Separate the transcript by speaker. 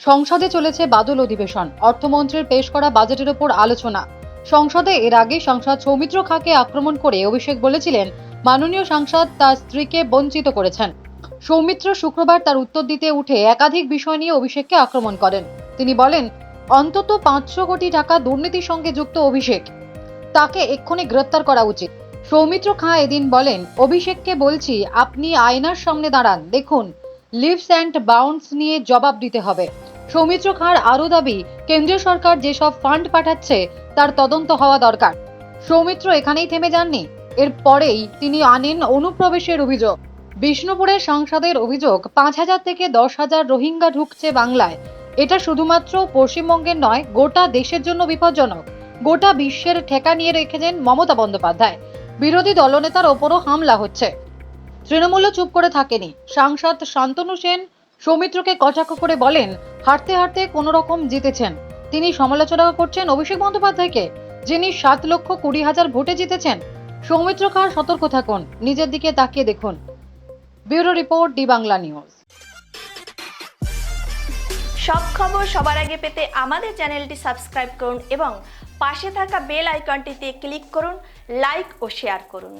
Speaker 1: সংসদে চলেছে বাদল অধিবেশন। অর্থমন্ত্রীর পেশ করা বাজেটের ওপর আলোচনা। সংসদে এর আগে সাংসদ সৌমিত্র খাঁকে আক্রমণ করে অভিষেক বলেছিলেন, মাননীয় সাংসদ তার স্ত্রীকে বঞ্চিত করেছেন। সৌমিত্র শুক্রবার তার উত্তর দিতে উঠে একাধিক বিষয় নিয়ে অভিষেককে আক্রমণ করেন। তিনি বলেন, অন্তত পাঁচশো কোটি টাকা দুর্নীতির সঙ্গে যুক্ত অভিষেক। তাকে এক্ষুনি গ্রেপ্তার করা উচিত। সৌমিত্র খাঁ এদিন বলেন, অভিষেককে বলছি, আপনি আয়নার সামনে দাঁড়ান, দেখুন, লিভস অ্যান্ড বাউন্স নিয়ে জবাব দিতে হবে। সৌমিত্র খাঁর আরও দাবি, কেন্দ্রীয় সরকার যেসব ফান্ড পাঠাচ্ছে, তার তদন্ত হওয়া দরকার। সৌমিত্র এখানেই থেমে যাননি। এর পরেই তিনি আনেন অনুপ্রবেশের অভিযোগ। বিষ্ণুপুরের সাংসদের অভিযোগ, পাঁচ হাজার থেকে দশ হাজার রোহিঙ্গা ঢুকছে বাংলায়। এটা শুধুমাত্র পশ্চিমবঙ্গের নয়, গোটা দেশের জন্য বিপজ্জনক। গোটা বিশ্বের ঠেকা নিয়ে রেখেছেন মমতা বন্দ্যোপাধ্যায়। বিরোধী দলনেতার ওপরও হামলা হচ্ছে। তৃণমূলও চুপ করে থাকেনি। সাংসদ শান্তনু সেন সৌমিত্রকে কটাক্ষ করে বলেন হাঁটতে হাঁটতে কোনো রকম জিতেছেন। তিনি সমালোচনা করছেন অভিষেক বন্দ্যোপাধ্যায়কে, যিনি সাত লক্ষ কুড়ি হাজার ভোটে জিতেছেন, সৌমিত্র খাঁ সতর্ক থাকুন, নিজের দিকে তাকিয়ে দেখুন। Bureau report, D Bangla news.
Speaker 2: সব খবর সবার আগে পেতে আমাদের চ্যানেলটি সাবস্ক্রাইব করুন এবং পাশে থাকা বেল আইকনটিতে ক্লিক করুন, লাইক ও শেয়ার করুন।